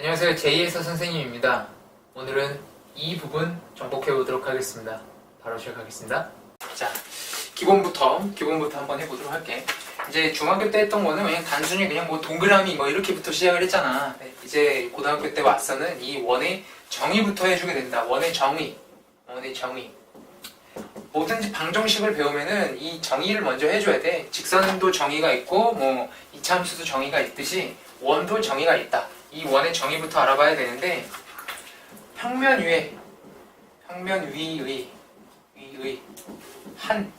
안녕하세요. 제이에서 선생님입니다. 오늘은 이 부분 정복해 보도록 하겠습니다. 바로 시작하겠습니다. 자, 기본부터 기본부터 한번 해보도록 할게. 이제 중학교 때 했던 거는 그냥 단순히 그냥 뭐 동그라미 뭐 이렇게부터 시작을 했잖아. 네, 이제 고등학교 때 와서는 이 원의 정의부터 해주게 된다. 원의 정의, 원의 정의. 뭐든지 방정식을 배우면은 이 정의를 먼저 해줘야 돼. 직선도 정의가 있고 뭐 이차함수도 정의가 있듯이 원도 정의가 있다. 이 원의 정의부터 알아봐야 되는데 평면 위에 평면 위의 위의 한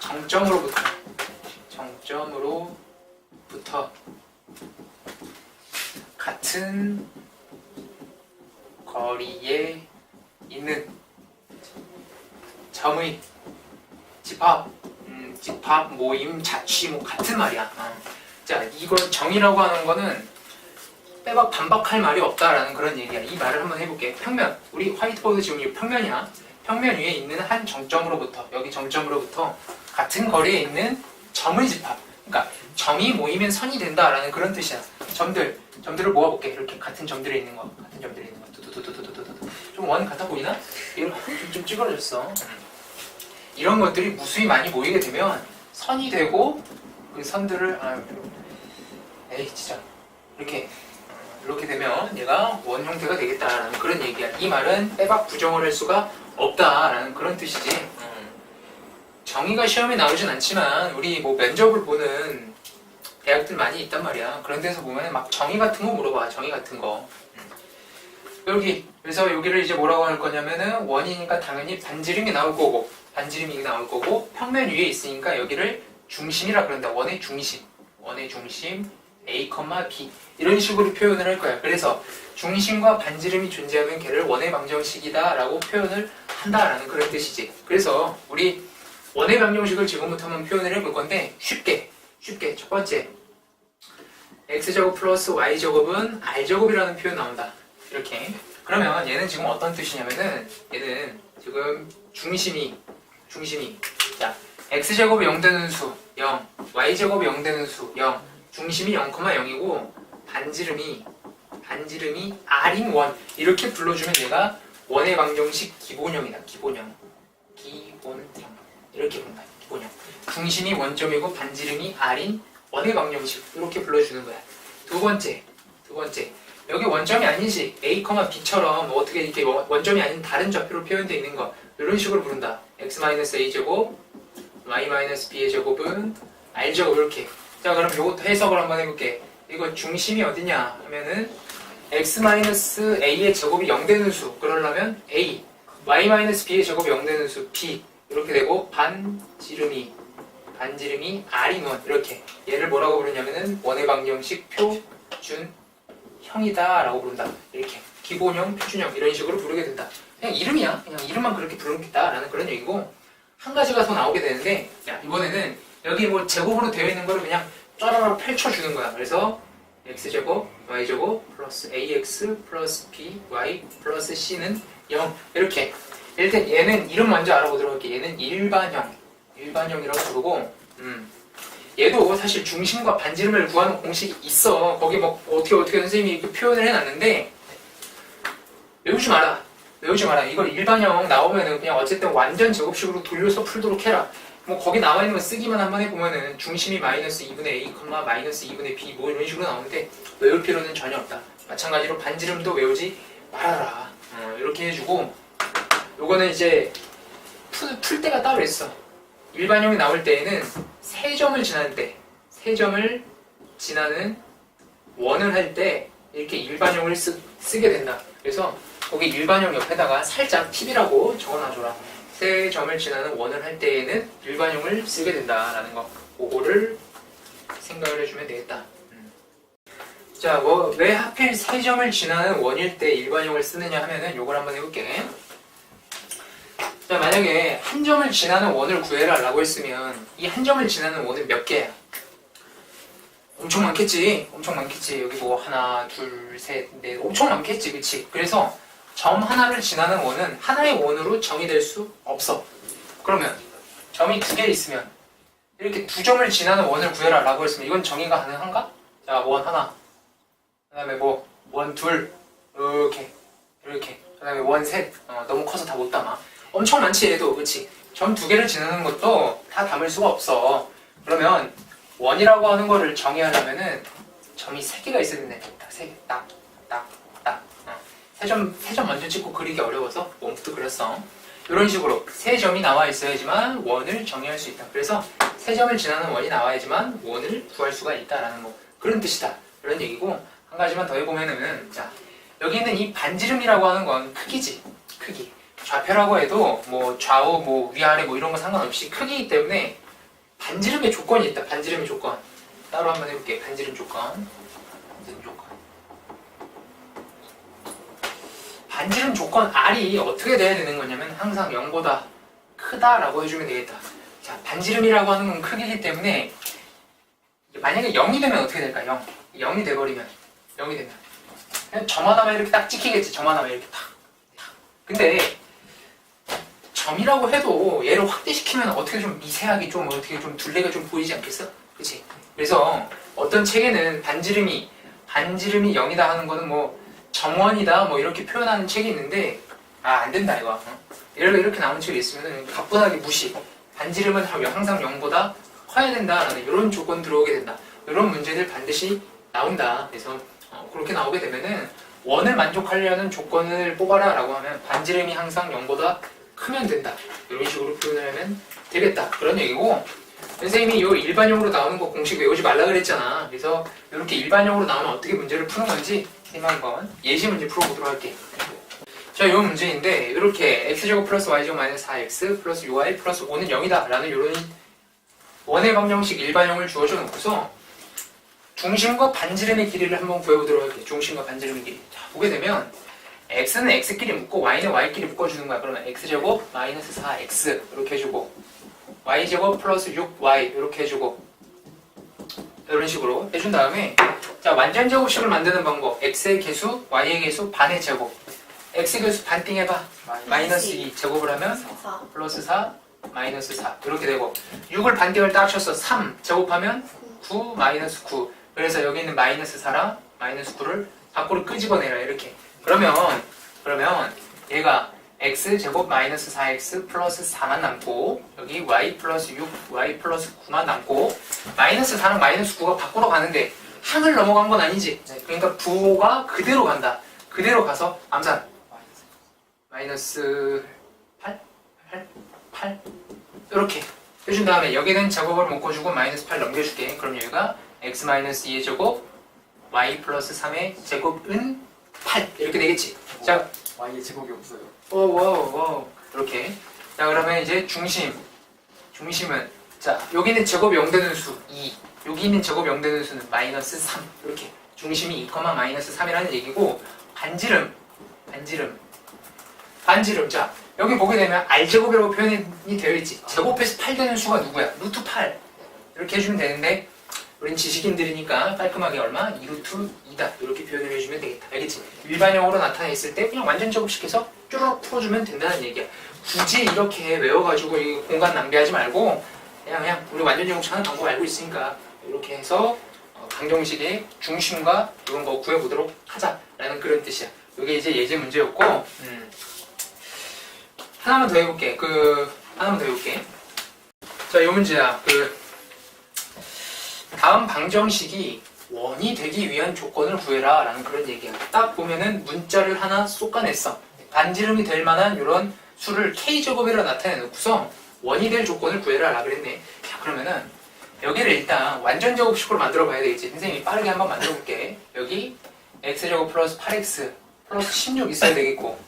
정점으로부터 정점으로부터 같은 거리에 있는 점의 집합 음, 집합 모임 자취 뭐 같은 말이야 어. 자 이걸 정의라고 하는 거는 빼박 반박할 말이 없다라는 그런 얘기야. 이 말을 한번 해볼게. 평면. 우리 화이트보드 지금 이 평면이야. 평면 위에 있는 한 정점으로부터 여기 정점으로부터 같은 거리에 있는 점의 집합. 그러니까 점이 모이면 선이 된다라는 그런 뜻이야. 점들, 점들을 모아볼게. 이렇게 같은 점들에 있는 거, 같은 점들에 있는 거. 두두두두두두두. 좀원 같아 보이나? 이런 좀, 좀 찌그러졌어. 이런 것들이 무수히 많이 모이게 되면 선이 되고 그 선들을 아, 에이 진짜 이렇게 이렇게 되면 얘가 원 형태가 되겠다라는 그런 얘기야. 이 말은 빼박 부정을 할 수가 없다라는 그런 뜻이지. 음. 정의가 시험에 나오진 않지만 우리 뭐 면접을 보는 대학들 많이 있단 말이야. 그런 데서 보면 막 정의 같은 거 물어봐. 정의 같은 거. 음. 여기 그래서 여기를 이제 뭐라고 할 거냐면은 원이니까 당연히 반지름이 나올 거고 반지름이 나올 거고 평면 위에 있으니까 여기를 중심이라 그런다. 원의 중심. 원의 중심 A, B 이런 식으로 표현을 할 거야. 그래서 중심과 반지름이 존재하면 걔를 원의 방정식이다라고 표현을 한다라는 그런 뜻이지. 그래서 우리 원의 방정식을 지금부터 한번 표현을 해볼 건데 쉽게 쉽게 첫 번째 x제곱 플러스 y제곱은 r제곱이라는 표현 나온다. 이렇게 그러면 얘는 지금 어떤 뜻이냐면은 얘는 지금 중심이 중심이 자 x제곱이 0 되는 수 0, y제곱이 0 되는 수 0, 중심이 0,0이고 반지름이 반지름이 r인 원 이렇게 불러주면 얘가 원의 방정식 기본형이다. 기본형 기본형 이렇게 본다. 기본형 중심이 원점이고 반지름이 r인 원의 방정식 이렇게 불러주는 거야. 두 번째 두 번째 여기 원점이 아니지 a, b처럼 뭐 어떻게 이렇게 원- 원점이 아닌 다른 좌표로 표현되어 있는 거 이런 식으로 부른다. x-a 제곱 y-b의 제곱은 r 제곱 이렇게 자 그럼 이것도 해석을 한번 해볼게. 이거 중심이 어디냐 하면은 x-a의 제곱이 0 되는 수. 그러려면 a y-b의 제곱이 0 되는 수 b. 이렇게 되고 반지름이 반지름이 r인 원. 이렇게. 얘를 뭐라고 부르냐면은 원의 방정식 표준형이다 라고 부른다. 이렇게. 기본형 표준형. 이런 식으로 부르게 된다. 그냥 이름이야. 그냥 이름만 그렇게 부르겠다라는 그런 얘기고 한 가지가 더 나오게 되는데 야 이번에는 여기 뭐 제곱으로 되어 있는 거를 그냥 쫘라락 펼쳐주는 거야. 그래서 x제곱, y제곱 플러스 ax 플러스 by 플러스 c는 0 이렇게. 일단 얘는 이름 먼저 알아보도록 할게 얘는 일반형. 일반형이라고 부르고 음. 얘도 사실 중심과 반지름을 구하는 공식이 있어. 거기 뭐 어떻게 어떻게 선생님이 이렇게 표현을 해놨는데 외우지 마라. 외우지 마라. 이걸 일반형 나오면은 그냥 어쨌든 완전 제곱식으로 돌려서 풀도록 해라 뭐 거기 나와 있는 거 쓰기만 한번 해보면은 중심이 마이너스 2분의 a, 마이너스 2분의 b 뭐 이런 식으로 나오는데 외울 필요는 전혀 없다. 마찬가지로 반지름도 외우지 말아라. 어, 이렇게 해주고 요거는 이제 풀, 풀 때가 따로 있어. 일반형이 나올 때에는 세 점을 지나는 때, 세 점을 지나는 원을 할 때 이렇게 일반형을 쓰, 쓰게 된다. 그래서 거기 일반형 옆에다가 살짝 팁이라고 적어놔줘라. 세 점을 지나는 원을 할 때에는 일반형을 쓰게 된다라는 거. 그거를 생각을 해주면 되겠다. 음. 자, 뭐 왜 하필 세 점을 지나는 원일 때 일반형을 쓰느냐 하면은 요걸 한번 해볼게. 자, 만약에 한 점을 지나는 원을 구해라 라고 했으면 이 한 점을 지나는 원은 몇 개야? 엄청 많겠지. 엄청 많겠지. 여기 뭐 하나, 둘, 셋, 넷, 엄청 많겠지, 그렇지? 그래서 점 하나를 지나는 원은 하나의 원으로 정의될 수 없어. 그러면 점이 두 개 있으면 이렇게 두 점을 지나는 원을 구해라 라고 했으면 이건 정의가 가능한가? 자, 원 하나. 그 다음에 뭐 원 둘 이렇게 이렇게 그 다음에 원 셋 어, 너무 커서 다 못 담아 엄청 많지 얘도 그렇지 점두 개를 지나는 것도 다 담을 수가 없어 그러면 원이라고 하는 거를 정의하려면은 점이 세 개가 있어야 된다 딱세개 딱딱딱 어. 세점 세점 먼저 찍고 그리기 어려워서 원부터 그렸어. 이런 식으로 세 점이 나와 있어야지만 원을 정의할 수 있다. 그래서 세 점을 지나는 원이 나와야지만 원을 구할 수가 있다라는 뭐 그런 뜻이다. 이런 얘기고 한 가지만 더 해보면은 자 여기 있는 이 반지름이라고 하는 건 크기지. 크기. 좌표라고 해도 뭐 좌우 뭐 위아래 뭐 이런 거 상관없이 크기이기 때문에 반지름의 조건이 있다. 반지름의 조건. 따로 한번 해볼게. 반지름 조건. 반지름 조건 반지름 조건 R이 어떻게 돼야 되는 거냐면 항상 0보다 크다라고 해주면 되겠다 자 반지름이라고 하는 건 크기이기 때문에 만약에 0이 되면 어떻게 될까 0 0이 돼버리면 0이 되면 그냥 점 하나만 이렇게 딱 찍히겠지 점 하나만 이렇게 탁 탁. 근데 점이라고 해도 얘를 확대시키면 어떻게 좀 미세하게 좀 어떻게 좀 둘레가 좀 보이지 않겠어? 그치? 그래서 어떤 책에는 반지름이 반지름이 0이다 하는 거는 뭐 정원이다 뭐 이렇게 표현하는 책이 있는데 아 안 된다 이거. 어? 이렇게 이렇게 나오는 책이 있으면 가뿐하게 무시. 반지름은 항상 0보다 커야 된다라는 이런 조건 들어오게 된다. 이런 문제들 반드시 나온다. 그래서 어, 그렇게 나오게 되면은 원을 만족하려는 조건을 뽑아라 라고 하면 반지름이 항상 0보다 크면 된다. 이런 식으로 표현을 하면 되겠다. 그런 얘기고 선생님이 이 일반형으로 나오는 거 공식 외우지 말라 그랬잖아. 그래서 이렇게 일반형으로 나오면 어떻게 문제를 푸는 건지 한번 예시 문제 풀어보도록 할게 자, 이 문제인데 이렇게 x제곱 플러스 y제곱 마이너스 4x 플러스 6y 플러스 5는 0이다 라는 이런 원의 방정식 일반형을 주어줘 놓고서 중심과 반지름의 길이를 한번 구해보도록 할게요. 중심과 반지름의 길이. 자, 보게 되면 x는 x끼리 묶고 y는 y끼리 묶어주는 거야. 그러면 x제곱 마이너스 4x 이렇게 해주고 y제곱 플러스 6y 이렇게 해주고 이런 식으로 해준 다음에 자 완전 제곱식을 만드는 방법. x의 개수, y의 개수, 반의 제곱. x 개수 반띵 해봐. 마이너스 2 제곱을 하면 4 플러스 4 마이너스 4 이렇게 되고 6을 반띵을 딱 쳐서 3 제곱하면 9 마이너스 9 그래서 여기 있는 마이너스 4랑 마이너스 9를 밖으로 끄집어내라 이렇게. 그러면 그러면 얘가 x 제곱 마이너스 4x 플러스 4만 남고 여기 y 플러스 6 y 플러스 9만 남고 마이너스 4랑 마이너스 9가 밖으로 가는데 항을 넘어간 건 아니지. 그러니까 부호가 그대로 간다. 그대로 가서 암산. 마이너스 8 8 8 이렇게 해준 다음에 여기는 제곱을 묶어주고 마이너스 8 넘겨줄게. 그럼 여기가 x 마이너스 2의 제곱 y 플러스 3의 제곱은 8 이렇게 되겠지. 자 Y의 제곱이 없어요. 오오오 이렇게. 자 그러면 이제 중심. 중심은 자 여기는 제곱 0 되는 수 2, 여기 있는 제곱 0 되는 수는 마이너스 3 이렇게. 중심이 2, 마이너스 3이라는 얘기고 반지름. 반지름. 반지름. 자 여기 보게 되면 r제곱이라고 표현이 되어 있지. 제곱해서 8 되는 수가 누구야? 루트 8 이렇게 해주면 되는데 우린 지식인들이니까 깔끔하게 얼마? 2루트 2다. 이렇게 표현을 해주면 되겠다. 알겠지? 일반형으로 나타냈을 때 그냥 완전 제곱시켜서 쭈르륵 풀어주면 된다는 얘기야. 굳이 이렇게 외워가지고 이 공간 낭비하지 말고 그냥 그냥 우리 완전 제곱식 하는 방법 알고 있으니까 이렇게 해서 어, 방정식의 중심과 이런 거 구해보도록 하자라는 그런 뜻이야. 이게 이제 예제 문제였고 음. 하나만 더 해볼게. 그 하나만 더 해볼게. 자 이 문제야. 그 다음 방정식이 원이 되기 위한 조건을 구해라 라는 그런 얘기야 딱 보면은 문자를 하나 쏟아냈어. 반지름이 될 만한 이런 수를 k제곱이라 나타내놓고서 원이 될 조건을 구해라 라 그랬네. 자 그러면은 여기를 일단 완전 제곱식으로 만들어 봐야 되겠지. 선생님이 빠르게 한번 만들어 볼게. 여기 x제곱 플러스 8x 플러스 16 있어야 되겠고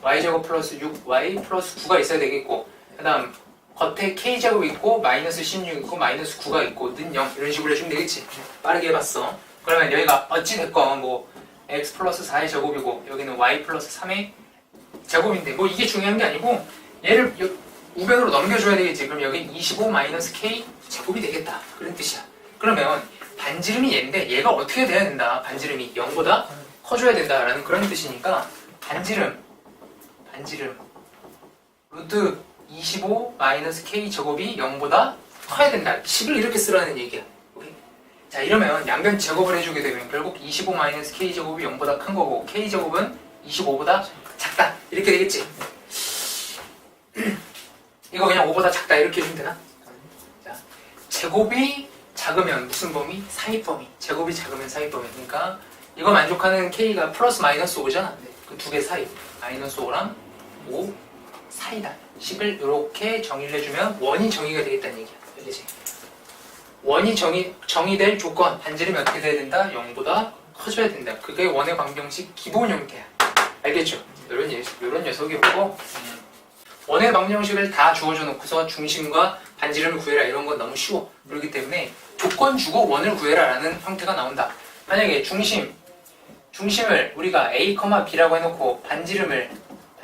y제곱 플러스 6y 플러스 9가 있어야 되겠고 그 다음 겉에 k제곱 있고 마이너스 16 있고 마이너스 9가 있고 는 0 이런 식으로 해주면 되겠지. 빠르게 해봤어. 그러면 여기가 어찌됐건 뭐 x 플러스 4의 제곱이고 여기는 y 플러스 3의 제곱인데 뭐 이게 중요한 게 아니고 얘를 여- 우변으로 넘겨줘야 되겠지. 그럼 여기 25 마이너스 k 제곱이 되겠다. 그런 뜻이야. 그러면 반지름이 얘인데 얘가 어떻게 돼야 된다? 반지름이 0보다 커져야 된다라는 그런 뜻이니까 반지름 반지름 루트 25 마이너스 k 제곱이 0보다 커야 된다. 식을 이렇게 쓰라는 얘기야. 오케이? 자 이러면 양변 제곱을 해주게 되면 결국 25 마이너스 k 제곱이 0보다 큰 거고 k 제곱은 25보다 작다 이렇게 되겠지. 이거 그냥 5보다 작다 이렇게 해주면 되나? 자 제곱이 작으면 무슨 범위? 사입 범위. 제곱이 작으면 사입 범위. 그러니까 이거 만족하는 k가 플러스 마이너스 5잖아. 그 두 개 사이 마이너스 5랑 5 사이다. 식을 이렇게 정의를 해주면 원이 정의가 되겠다는 얘기야. 알겠지? 원이 정의, 정의될 조건, 반지름이 어떻게 돼야 된다? 0보다 커져야 된다. 그게 원의 방정식 기본 형태야. 알겠죠? 이런, 예, 이런 녀석이었고, 음, 원의 방정식을 다 주어줘 놓고서 중심과 반지름을 구해라 이런 건 너무 쉬워. 그렇기 때문에 조건 주고 원을 구해라 라는 형태가 나온다. 만약에 중심, 중심을 우리가 a, b라고 해놓고 반지름을,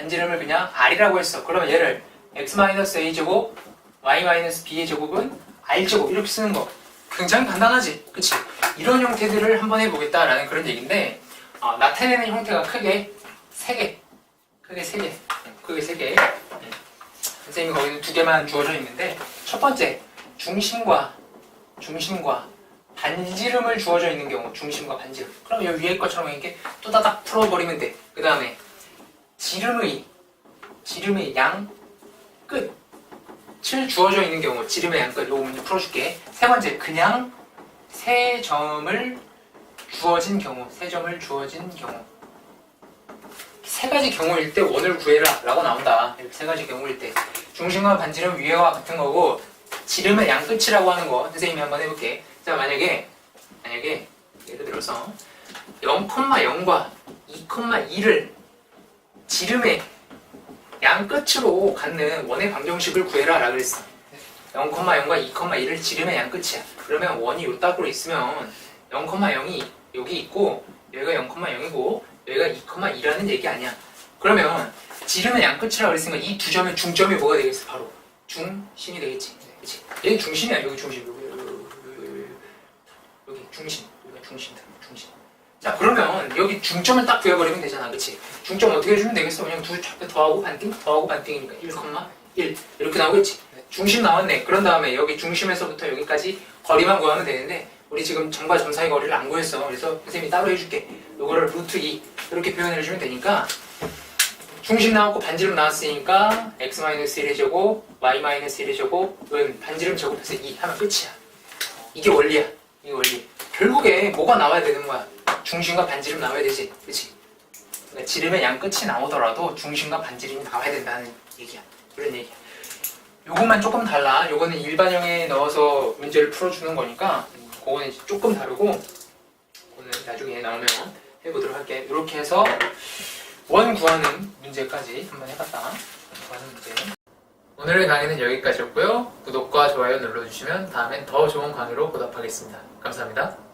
반지름을 그냥 r이라고 했어. 그러면 얘를 x-a 제곱, y-b의 제곱은 r제곱 이렇게 쓰는 거. 굉장히 간단하지? 그치? 이런 형태들을 한번 해보겠다라는 그런 얘기인데 어, 나타내는 형태가 크게 세 개. 크게 세 개. 크게 세개. 선생님이 거기는 두 개만 주어져 있는데 첫 번째 중심과 중심과 반지름을 주어져 있는 경우 중심과 반지름. 그럼 여기 위에 것처럼 이렇게 또다닥 풀어버리면 돼 그 다음에 지름의 지름의 양끝. 7 주어져 있는 경우 지름의 양 끝. 요거 문제 풀어줄게. 세 번째 그냥 세 점을 주어진 경우 세 점을 주어진 경우. 세 가지 경우일 때 원을 구해라 라고 나온다. 세 가지 경우일 때. 중심과 반지름 위에와 같은 거고 지름의 양 끝이라고 하는 거 선생님이 한번 해볼게. 자 만약에 만약에 예를 들어서 0,0과 2,2를 지름의 양 끝으로 갖는 원의 방정식을 구해라 라고 그랬어 0,0과 2,1을 지름의 양 끝이야 그러면 원이 요 딱으로 있으면 0,0이 여기 있고 여기가 0,0이고 여기가 2,2라는 얘기 아니야 그러면 지름의 양 끝이라고 그랬으니까 이 두 점의 중점이 뭐가 되겠어 바로 중심이 되겠지 그치? 여기 중심이야 여기 중심 여기 여기, 여기, 여기, 여기 중심 여기가 중심이다 중심 자 그러면 여기 중점을 딱 구해버리면 되잖아 그치? 중점 어떻게 해주면 되겠어? 그냥 두 좌표 더하고 반띵 더하고 반띵이니까 1,1 이렇게 나오겠지? 중심 나왔네. 그런 다음에 여기 중심에서부터 여기까지 거리만 구하면 되는데 우리 지금 점과 점 사이 거리를 안 구했어. 그래서 선생님이 따로 해줄게. 요거를 루트 2 이렇게 표현해주면 되니까 중심 나왔고 반지름 나왔으니까 x-1의 제곱 y-1의 제곱 은 반지름 제곱해서 2 하면 끝이야. 이게 원리야. 이게 원리. 결국에 뭐가 나와야 되는 거야 중심과 반지름 나와야 되지 그치 그러니까 지름의 양 끝이 나오더라도 중심과 반지름이 나와야 된다는 얘기야. 그런 얘기야. 요것만 조금 달라. 요거는 일반형에 넣어서 문제를 풀어주는 거니까 그거는 조금 다르고 오늘 나중에 나오면 해보도록 할게. 이렇게 해서 원 구하는 문제까지 한번 해봤다. 구하는 문제. 오늘의 강의는 여기까지였고요. 구독과 좋아요 눌러주시면 다음엔 더 좋은 강의로 보답하겠습니다. 감사합니다.